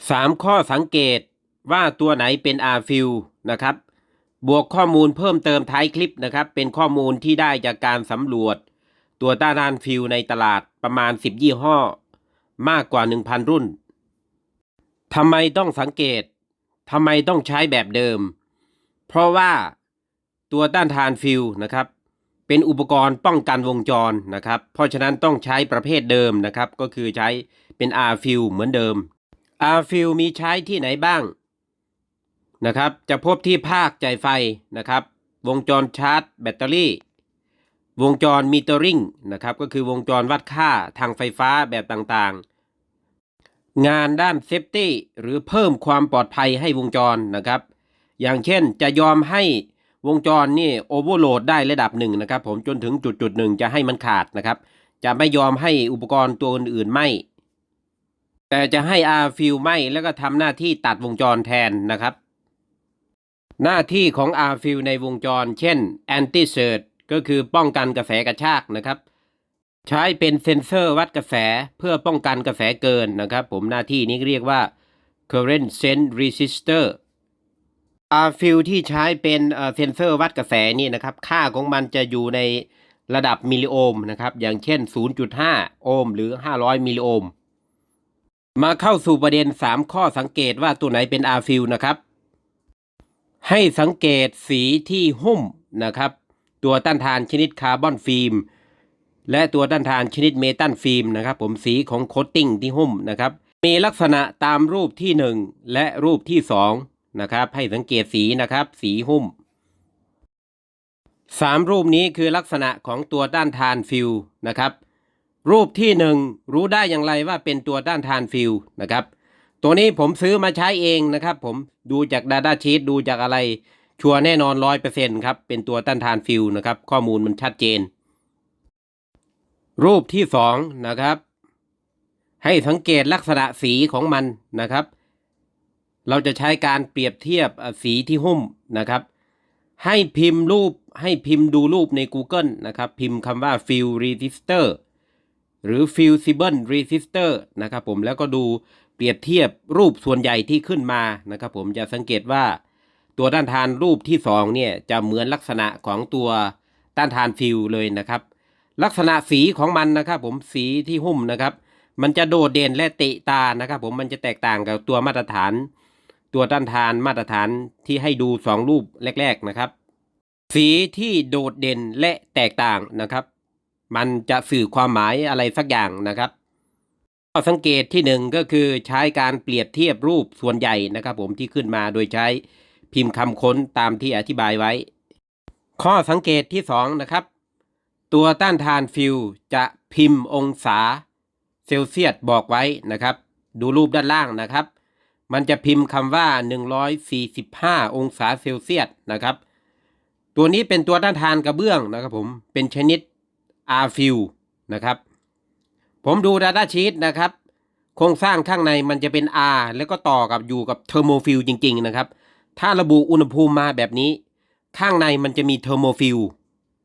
3 ข้อสังเกตว่าตัวไหนเป็นอาฟิลนะครับ บวกข้อมูลเพิ่มเติมท้ายคลิปนะครับ เป็นข้อมูลที่ได้จากการสำรวจ ตัวต้านทานฟิลในตลาดประมาณ 10 ยี่ห้อ มากกว่า 1,000 รุ่นทำไมต้องสังเกตทำไมต้องใช้แบบเดิม เพราะว่าตัวต้านทานฟิลนะครับ เป็นอุปกรณ์ป้องกันวงจรนะครับ เพราะฉะนั้นต้องใช้ประเภทเดิมนะครับ ก็คือใช้เป็น R f i l เหมือนเดิม R f i l มีใช้ที่ไหนบ้างนะครับ จะพบที่ภาคจ่ายไฟนะครับ วงจรชาร์จแบตเตอรี่ วงจรมิเตอร์ริงนะครับ ก็คือวงจรวัดค่าทางไฟฟ้าแบบต่างๆ งานด้านเซฟตี้หรือเพิ่มความปลอดภัยให้วงจรนะครับ อย่างเช่นจะยอมให้วงจรนี่โอเวอร์โหลดได้ระดับหนึ่งนะครับ ผมจนถึงจุดจุดหนึ่งจะให้มันขาดนะครับ จะไม่ยอมให้อุปกรณ์ตัวอื่นๆไหม แต่จะให้อาฟิลไหมแล้วก็ทำหน้าที่ตัดวงจรแทนนะครับ หน้าที่ของอาฟิลในวงจร เช่น anti surge ก็คือป้องกันกระแสกระชากนะครับ ใช้เป็นเซนเซอร์วัดกระแสเพื่อป้องกันกระแสเกินนะครับ ผมหน้าที่นี้เรียกว่า current sense resistor อาฟิลที่ใช้เป็นเอ่อเซนเซอร์วัดกระแสนี่นะครับ ค่าของมันจะอยู่ในระดับมิลลิโอห์มนะครับ อย่างเช่น 0.5 โอห์มหรือ 500 มิลลิโอห์ม มาเข้าสู่ประเด็น 3 ข้อสังเกตว่าตัวไหนเป็นอาฟิลนะครับ ให้สังเกตสีที่หุ้มนะครับ ตัวต้านทานชนิดคาร์บอนฟิล์มและตัวต้านทานชนิดเมตัลฟิล์มนะครับผมสีของโคตติ้งที่หุ้มนะครับ มีลักษณะตามรูปที่ 1 และรูปที่2นะครับให้สังเกตสีนะครับสีหุ้มสามรูปนี้คือลักษณะของตัวต้านทานฟิลนะครับ รูปที่หนึ่งรู้ได้อย่างไรว่าเป็นตัวต้านทานฟิลนะครับ ตัวนี้ผมซื้อมาใช้เองนะครับ ผมดูจาก Data Sheet ดูจากอะไร ชัวร์แน่นอนร้อยเปอร์เซ็นครับ เป็นตัวต้านทานฟิลนะครับ ข้อมูลมันชัดเจน รูปที่สองนะครับ ให้สังเกตลักษณะสีของมันนะครับ เราจะใช้การเปรียบเทียบสีที่หุ้มนะครับ ให้พิมพ์รูปให้พิมพ์ดูรูปใน Google นะครับ พิมพ์คำว่า fill resistor หรือ fusible resistor นะครับผมแล้วก็ดูเปรียบเทียบรูปส่วนใหญ่ที่ขึ้นมานะครับผมจะสังเกตว่าตัวต้านทานรูปที่สองเนี่ยจะเหมือนลักษณะของตัวต้านทานฟิลเลยนะครับ ลักษณะสีของมันนะครับผมสีที่หุ้มนะครับ มันจะโดดเด่นและตะตานะครับผมมันจะแตกต่างกับตัวมาตรฐาน ตัวต้านทานมาตรฐานที่ให้ดูสองรูปแรก ๆนะครับ สีที่โดดเด่นและแตกต่างนะครับ มันจะสื่อความหมายอะไรสักอย่างนะครับข้อสังเกตที่หนึ่งก็คือใช้การเปรียบเทียบรูปส่วนใหญ่นะครับ ผมที่ขึ้นมาโดยใช้พิมพ์คำค้นตามที่อธิบายไว้ ข้อสังเกตที่สองนะครับ ตัวต้านทานฟิลจะพิมพ์องศาเซลเซียสบอกไว้นะครับ ดูรูปด้านล่างนะครับ มันจะพิมพ์คำว่า 145 องศาเซลเซียสนะครับ ตัวนี้เป็นตัวต้านทานกระเบื้องนะครับผมเป็นชนิด R f i l นะครับ ผมดู Data Sheet นะครับ โครงสร้างข้างในมันจะเป็น R แล้วก็ต่อกับอยู่กับเทอร์โมฟิลจริง ๆ นะครับ ถ้าระบุอุณหภูมิมาแบบนี้ ข้างในมันจะมีเทอร์โมฟิล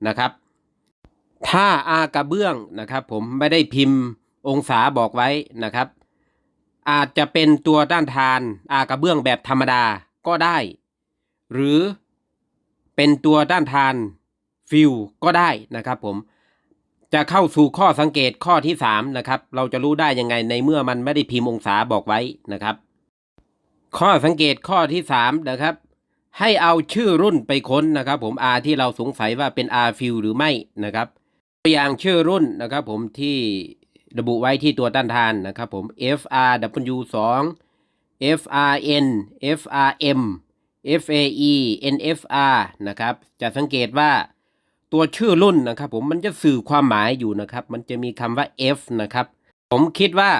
นะครับ ถ้า R กระเบื้องนะครับผมไม่ได้พิมพ์องศาบอกไว้นะครับ อาจจะเป็นตัวต้านทาน R กระเบื้องแบบธรรมดาก็ได้ หรือเป็นตัวต้านทานฟิลก็ได้นะครับผม จะเข้าสู่ข้อสังเกตข้อที่3นะครับเราจะรู้ได้ยังไงในเมื่อมันไม่ได้พิมพ์องศาบอกไว้นะครับ ข้อสังเกตข้อที่3นะครับ ให้เอาชื่อรุ่นไปค้นนะครับ ผม R ที่เราสงสัยว่าเป็น R f i l หรือไม่นะครับตัวอย่างชื่อรุ่นนะครับ ผมที่ระบุไว้ที่ตัวต้านทานนะครับ ผม FRW 2 FRN FRM FAE NFR นะครับ จะสังเกตว่า ตัวชื่อรุ่นนะครับ ผมมันจะสื่อความหมายอยู่นะครับ มันจะมีคำว่า F นะครับ ผมคิดว่า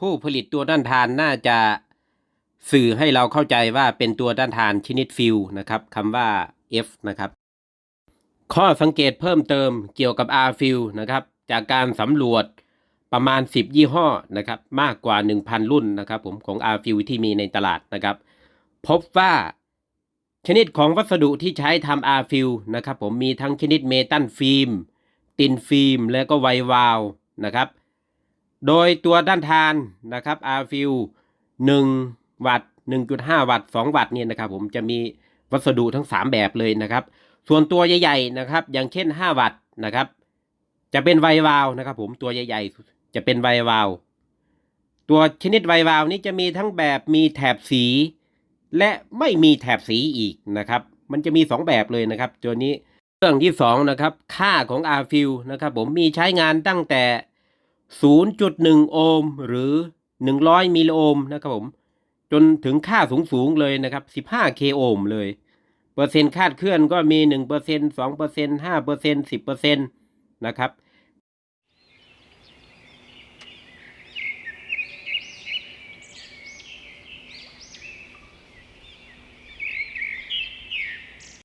ผู้ผลิตตัวต้านทานน่าจะสื่อให้เราเข้าใจว่าเป็นตัวต้านทานชนิดฟิลนะครับคำว่า F นะครับข้อสังเกตเพิ่มเติมเกี่ยวกับ R f i l นะครับ จากการสำรวจประมาณ 10 ยี่ห้อนะครับ มากกว่า 1,000 รุ่นนะครับ ผมของ R f i l ที่มีในตลาดนะครับ พบว่า ชนิดของวัสดุที่ใช้ทำ R f i l นะครับผมมีทั้งชนิดเมตัลฟิล์มตินฟิล์มและก็ไววาลนะครับ โดยตัวด้านทานนะครับ R f i l 1วัตต์1.5 วัตต์2วัตต์เนี่ยนะครับผมจะมีวัสดุทั้ง 3 แบบเลยนะครับ ส่วนตัวใหญ่ๆนะครับ อย่างเช่น 5 วัตต์นะครับ จะเป็นไววาล์วนะครับ ผมตัวใหญ่ๆ จะเป็นไววาล์วตัวชนิดไววาล์วนี้จะมีทั้งแบบมีแถบสี และไม่มีแถบสีอีกนะครับ มันจะมี 2 แบบเลยนะครับตัวนี้เรื่องที่2นะครับค่าของ R f i l นะครับผมมีใช้งานตั้งแต่ 0.1 โอห์มหรือ 100 มิลลิโอห์มนะครับผมจนถึงค่าสูงๆเลยนะครับ 15 k โอห์มเลย เปอร์เซ็นต์คาดเคลื่อนก็มี 1% 2% 5% 10%นะครับ